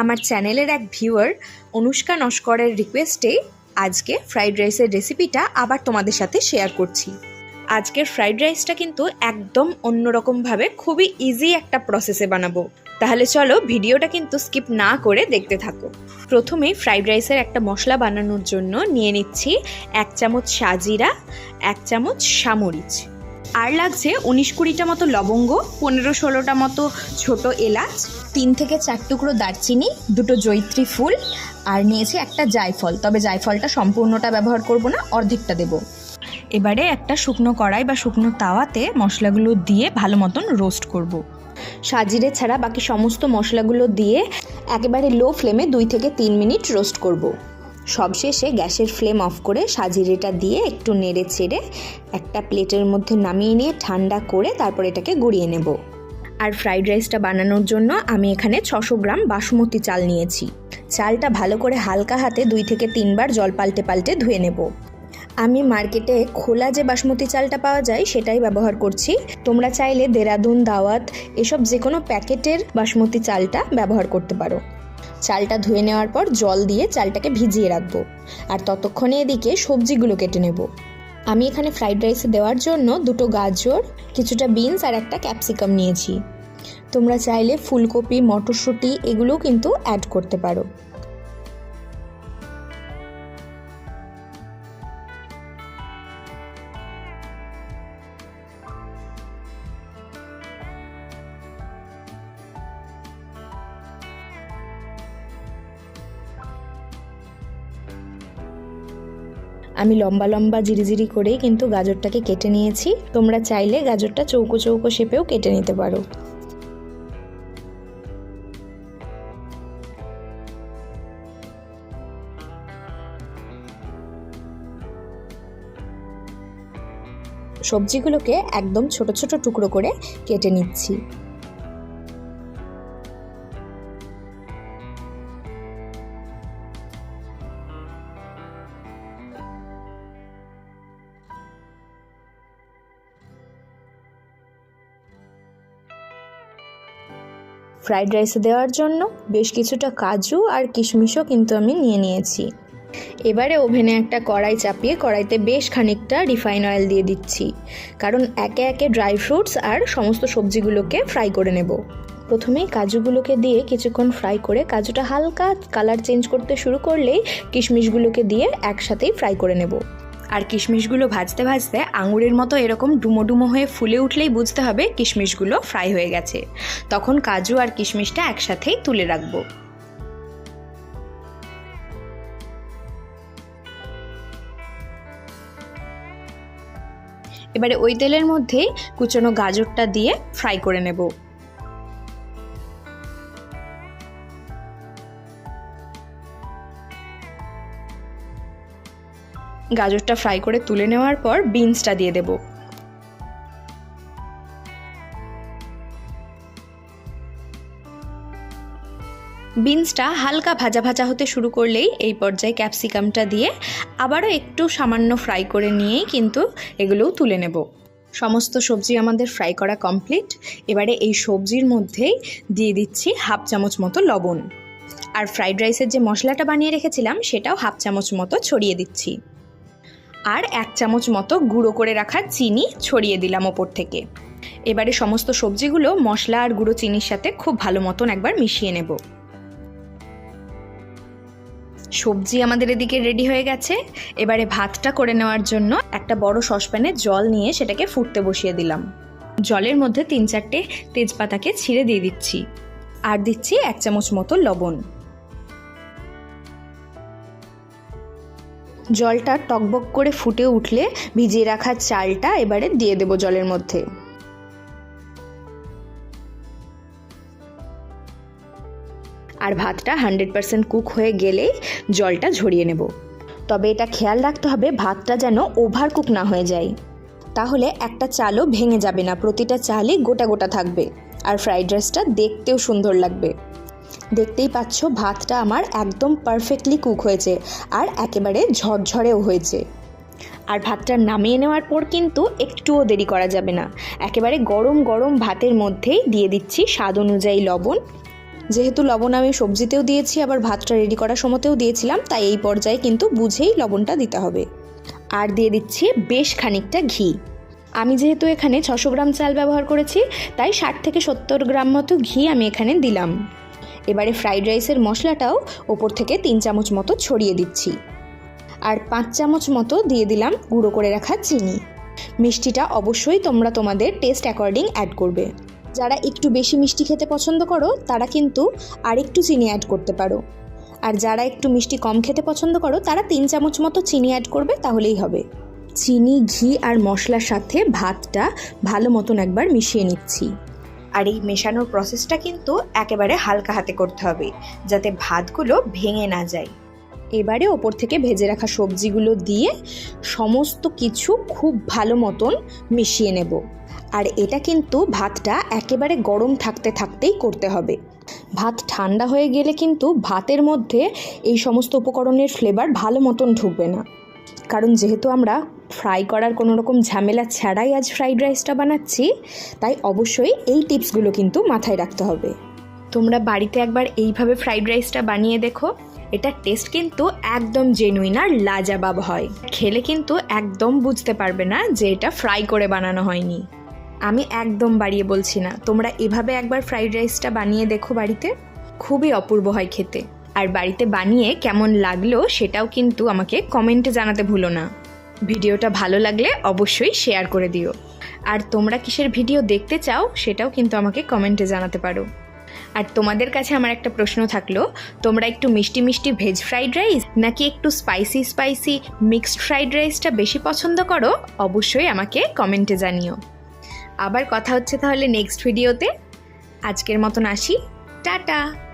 আমার চ্যানেলের এক ভিউয়ার অনুষ্কা নস্করের রিকোয়েস্টে আজকে ফ্রাইড রাইসের রেসিপিটা আবার তোমাদের সাথে শেয়ার করছি। আজকের ফ্রাইড রাইসটা কিন্তু একদম অন্যরকমভাবে খুবই ইজি একটা প্রসেসে বানাবো। তাহলে চলো ভিডিওটা কিন্তু স্কিপ না করে দেখতে থাকো। প্রথমে ফ্রাইড রাইসের একটা মশলা বানানোর জন্য নিয়ে নিচ্ছি এক চামচ সাজিরা, এক চামচ সামরিচ। আর লাগছে উনিশ কুড়িটা মতো লবঙ্গ, পনেরো ষোলোটা মতো ছোট এলাচ, তিন থেকে চার টুকরো দারচিনি, দুটো জৈত্রী ফুল, আর নিয়েছি একটা জায়ফল তবে জায়ফলটা সম্পূর্ণটা ব্যবহার করব না, অর্ধেকটা দেব এবারে একটা শুকনো কড়াই বা শুকনো তাওয়াতে মশলাগুলো দিয়ে ভালো মতন রোস্ট করব। সাজিরে ছাড়া বাকি সমস্ত মশলাগুলো দিয়ে একেবারে লো ফ্লেমে দুই থেকে তিন মিনিট রোস্ট করব। সবশেষে গ্যাসের ফ্লেম অফ করে সাজিরেটা দিয়ে একটু নেড়ে চেড়ে একটা প্লেটের মধ্যে নামিয়ে নিয়ে ঠান্ডা করে তারপর এটাকে গুঁড়িয়ে নেব। আর ফ্রাইড রাইসটা বানানোর জন্য আমি এখানে ছশো গ্রাম বাসমতি চাল নিয়েছি। চালটা ভালো করে হালকা হাতে দুই থেকে তিনবার জল পাল্টে পাল্টে ধুয়ে নেব। আমি মার্কেটে খোলা যে বাসমতি চালটা পাওয়া যায় সেটাই ব্যবহার করছি। তোমরা চাইলে দেরাদুন, দাওয়াত এসব যে কোনো প্যাকেটের বাসমতি চালটা ব্যবহার করতে পারো। চালটা ধুয়ে নেওয়ার পর জল দিয়ে চালটাকে ভিজিয়ে রাখব। আর ততক্ষণে এদিকে সবজিগুলো কেটে নেব। আমি এখানে ফ্রাইড রাইসে দেওয়ার জন্য দুটো গাজর, কিছুটা বিনস আর একটা ক্যাপসিকাম নিয়েছি। তোমরা চাইলে ফুলকপি, মটরশুঁটি এগুলোও কিন্তু অ্যাড করতে পারো। আমি লম্বা লম্বা জিরিজিরি করেই কিন্তু গাজরটাকে কেটে নিয়েছি। তোমরা চাইলে গাজরটা চৌকো চৌকো শেপেও কেটে নিতে পারো। সবজিগুলোকে একদম ছোট ছোট টুকরো করে কেটে নিচ্ছি। ফ্রাইড রাইসে দেওয়ার জন্য বেশ কিছুটা কাজু আর কিশমিশও কিন্তু আমি নিয়ে নিয়েছি। এবারে ওভেনে একটা কড়াই চাপিয়ে কড়াইতে বেশ খানিকটা রিফাইন অয়েল দিয়ে দিচ্ছি, কারণ একে একে ড্রাই ফ্রুটস আর সমস্ত সবজিগুলোকে ফ্রাই করে নেব। প্রথমেই কাজুগুলোকে দিয়ে কিছুক্ষণ ফ্রাই করে কাজুটা হালকা কালার চেঞ্জ করতে শুরু করলেই কিশমিশগুলোকে দিয়ে একসাথেই ফ্রাই করে নেব। আর কিশমিশগুলো ভাজতে ভাজতে আঙুরের মতো এরকম ডুমো ডুমো হয়ে ফুলে উঠলেই বুঝতে হবে কিশমিশগুলো ফ্রাই হয়ে গেছে। তখন কাজু আর কিশমিশটা একসাথেই তুলে রাখব। এবারে ওই তেলের মধ্যেই কুচনো গাজরটা দিয়ে ফ্রাই করে নেব। গাজরটা ফ্রাই করে তুলে নেওয়ার পর বিনসটা দিয়ে দেব। বিনসটা হালকা ভাজা ভাজা হতে শুরু করলেই এই পর্যায়ে ক্যাপসিকামটা দিয়ে আবারও একটু সামান্য ফ্রাই করে নিয়েই কিন্তু এগুলোও তুলে নেব। সমস্ত সবজি আমাদের ফ্রাই করা কমপ্লিট এবারে এই সবজির মধ্যেই দিয়ে দিচ্ছি হাফ চামচ মতো লবণ। আর ফ্রাইড রাইসের যে মশলাটা বানিয়ে রেখেছিলাম, সেটাও হাফ চামচ মতো ছড়িয়ে দিচ্ছি। আর এক চামচ মতো গুঁড়ো করে রাখা চিনি ছড়িয়ে দিলাম ওপর থেকে। এবারে সমস্ত সবজিগুলো মশলা আর গুঁড়ো চিনির সাথে খুব ভালো মতন একবার মিশিয়ে নেব। সবজি আমাদের এদিকে রেডি হয়ে গেছে। এবারে ভাতটা করে নেওয়ার জন্য একটা বড় সসপ্যানে জল নিয়ে সেটাকে ফুটতে বসিয়ে দিলাম। জলের মধ্যে তিন চারটে তেজপাতাকে ছিঁড়ে দিয়ে দিচ্ছি। আর দিচ্ছি এক চামচ মতো লবণ। জলটা টকবক করে ফুটে উঠলে ভিজিয়ে রাখা চালটা এবারে দিয়ে দেবো জলের মধ্যে। আর ভাতটা হান্ড্রেড পারসেন্ট কুক হয়ে গেলেই জলটা ঝরিয়ে নেব। তবে এটা খেয়াল রাখতে হবে, ভাতটা যেন ওভার কুক না হয়ে যায়। তাহলে একটা চালও ভেঙে যাবে না, প্রতিটা চালই গোটা গোটা থাকবে। আর ফ্রাইড রাইসটা দেখতেও সুন্দর লাগবে। দেখতেই পাচ্ছ, ভাতটা আমার একদম পারফেক্টলি কুক হয়েছে আর একেবারে ঝরঝরেও হয়েছে। আর ভাতটা নামিয়ে নেওয়ার পর কিন্তু একটুও দেরি করা যাবে না। একেবারে গরম গরম ভাতের মধ্যেই দিয়ে দিচ্ছি স্বাদ অনুযায়ী লবণ। যেহেতু লবণ আমি সবজিতেও দিয়েছি, আবার ভাতটা রেডি করার সময়তেও দিয়েছিলাম, তাই এই পর্যায়ে কিন্তু বুঝেই লবণটা দিতে হবে। আর দিয়ে দিচ্ছি বেশ খানিকটা ঘি। আমি যেহেতু এখানে ছশো গ্রাম চাল ব্যবহার করেছি, তাই ষাট থেকে সত্তর গ্রাম মতো ঘি আমি এখানে দিলাম। এবারে ফ্রাইড রাইসের মশলাটাও ওপর থেকে তিন চামচ মতো ছড়িয়ে দিচ্ছি। আর পাঁচ চামচ মতো দিয়ে দিলাম গুঁড়ো করে রাখা চিনি। মিষ্টিটা অবশ্যই তোমরা তোমাদের টেস্ট অ্যাকর্ডিং অ্যাড করবে। যারা একটু বেশি মিষ্টি খেতে পছন্দ করো, তারা কিন্তু আরেকটু চিনি অ্যাড করতে পারো। আর যারা একটু মিষ্টি কম খেতে পছন্দ করো, তারা তিন চামচ মতো চিনি অ্যাড করবে, তাহলেই হবে। চিনি, ঘি আর মশলার সাথে ভাতটা ভালো মতন একবার মিশিয়ে নিচ্ছি। আর এই মেশানোর প্রসেসটা কিন্তু একেবারে হালকা হাতে করতে হবে, যাতে ভাতগুলো ভেঙে না যায়। এবারে ওপর থেকে ভেজে রাখা সবজিগুলো দিয়ে সমস্ত কিছু খুব ভালো মতন মিশিয়ে নেব। আর এটা কিন্তু ভাতটা একেবারে গরম থাকতে থাকতেই করতে হবে। ভাত ঠান্ডা হয়ে গেলে কিন্তু ভাতের মধ্যে এই সমস্ত উপকরণের ফ্লেভার ভালো মতন ঢুকবে না। কারণ যেহেতু আমরা ফ্রাই করার কোনো রকম ঝামেলা ছাড়াই আজ ফ্রাইড রাইসটা বানাচ্ছি, তাই অবশ্যই এই টিপসগুলো কিন্তু মাথায় রাখতে হবে। তোমরা বাড়িতে একবার এইভাবে ফ্রাইড রাইসটা বানিয়ে দেখো এটার টেস্ট কিন্তু একদম জেনুইন আর লাজাবাব হয়। খেলে কিন্তু একদম বুঝতে পারবে না যে এটা ফ্রাই করে বানানো হয়নি। আমি একদম বাড়িয়ে বলছি না, তোমরা এভাবে একবার ফ্রাইড রাইসটা বানিয়ে দেখো বাড়িতে। খুবই অপূর্ব হয় খেতে। আর বাড়িতে বানিয়ে কেমন লাগল সেটাও কিন্তু আমাকে কমেন্টে জানাতে ভুলো না। ভিডিওটা ভালো লাগলে অবশ্যই শেয়ার করে দিও। আর তোমরা কিসের ভিডিও দেখতে চাও সেটাও কিন্তু আমাকে কমেন্টে জানাতে পারো। আর তোমাদের কাছে আমার একটা প্রশ্ন থাকল, তোমরা একটু মিষ্টি মিষ্টি ভেজ ফ্রাইড রাইস নাকি একটু স্পাইসি স্পাইসি মিক্সড ফ্রাইড রাইসটা বেশি পছন্দ করো অবশ্যই আমাকে কমেন্টে জানিও। আবার কথা হচ্ছে তাহলে নেক্সট ভিডিওতে। আজকের মতন আসি। টাটা!